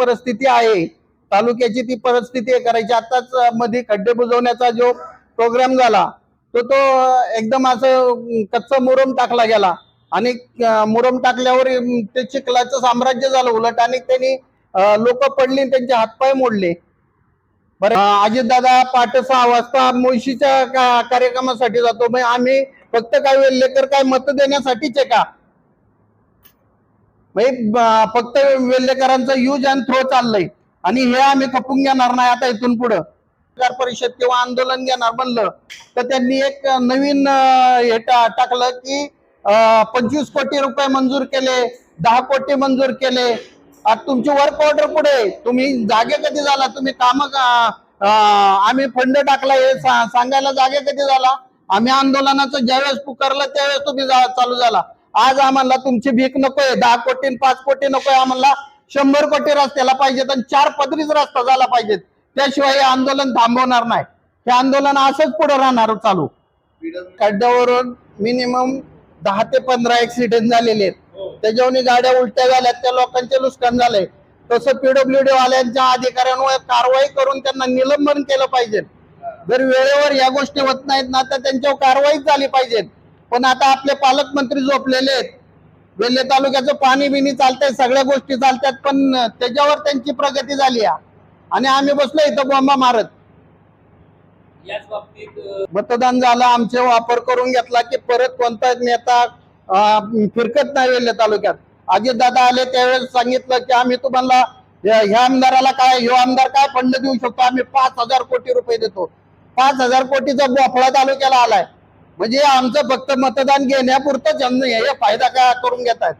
परिस्थिती आहे तालुक्याची ती परिस्थिती करायची. आताच मध्ये खड्डे बुजवण्याचा जो प्रोग्राम झाला तो तो एकदम असं कच्चा मुरम टाकला गेला. आणि मुरम टाकल्यावर ते चिखलाचं साम्राज्य झालं उलट आणि त्यांनी लोक पडली आणि त्यांचे हातपाय मोडले. बरं अजितदादा पाठ सहा वाजता मुळशीच्या का- कार्यक्रमासाठी जातो. मग आम्ही फक्त काय वेल्लेकर काय मत देण्यासाठीच आहे का? म्हणजे फक्त वेल्लेकरांचा यूज अँड थ्रो चाललंय. आणि हे आम्ही खपून घेणार नाही आता इथून पुढं. पत्रकार परिषद किंवा आंदोलन घेणार म्हणलं तर त्यांनी एक नवीन हे टा- टाकलं की पंचवीस कोटी रुपये मंजूर केले दहा कोटी मंजूर केले. आता तुमची वर्क ऑर्डर पुढे तुम्ही जागे कधी झाला? तुम्ही काम आम्ही फंड टाकला हे सांगायला जागे कधी झाला? आम्ही आंदोलनाचं ज्यावेळेस पुकारलं त्यावेळेस तुम्ही जा- चालू झाला. आज आम्हाला तुमची भीक नकोय दहा कोटी पाच कोटी नकोय आम्हाला. शंभर कोटी रस्त्याला पाहिजेत आणि चार पदरीच रस्ता झाला पाहिजेत. त्याशिवाय हे आंदोलन थांबवणार नाही. हे आंदोलन असंच पुढे राहणार चालू. खड्ड्यावरून मिनिमम दहा ते पंधरा ऍक्सिडेंट झालेले आहेत. त्याच्यावर गाड्या उलट्या झाल्यात त्या लोकांचे नुकसान झालंय. तसं पीडब्ल्यूडी वाल्यांच्या अधिकाऱ्यांवर कारवाई करून त्यांना निलंबन केलं पाहिजे जर वेळेवर या गोष्टी होत नाहीत ना तर त्यांच्यावर कारवाईच झाली पाहिजे पण आता आपले पालकमंत्री झोपलेले आहेत. वेल्हे तालुक्याचं पाणी बिनी चालतंय सगळ्या गोष्टी चालतात पण त्याच्यावर त्यांची प्रगती झाली. आणि आम्ही बसलो इथं बॉम्बा मारत. मतदान झालं आमचे वापर करून घेतला की परत कोणता नेता फिरकत नाही वेल्हे तालुक्यात. अजितदादा आले त्यावेळेस सांगितलं की आम्ही तुम्हाला ह्या ह्या आमदाराला काय ह्यो आमदार काय फंड देऊ शकतो? आम्ही पाच हजार कोटी रुपये देतो. पाच हजार कोटीचा बोफळा तालुक्याला आलाय. म्हणजे आमचं फक्त मतदान घेण्यापुरतंच यांनी हे फायदा का करून घेतात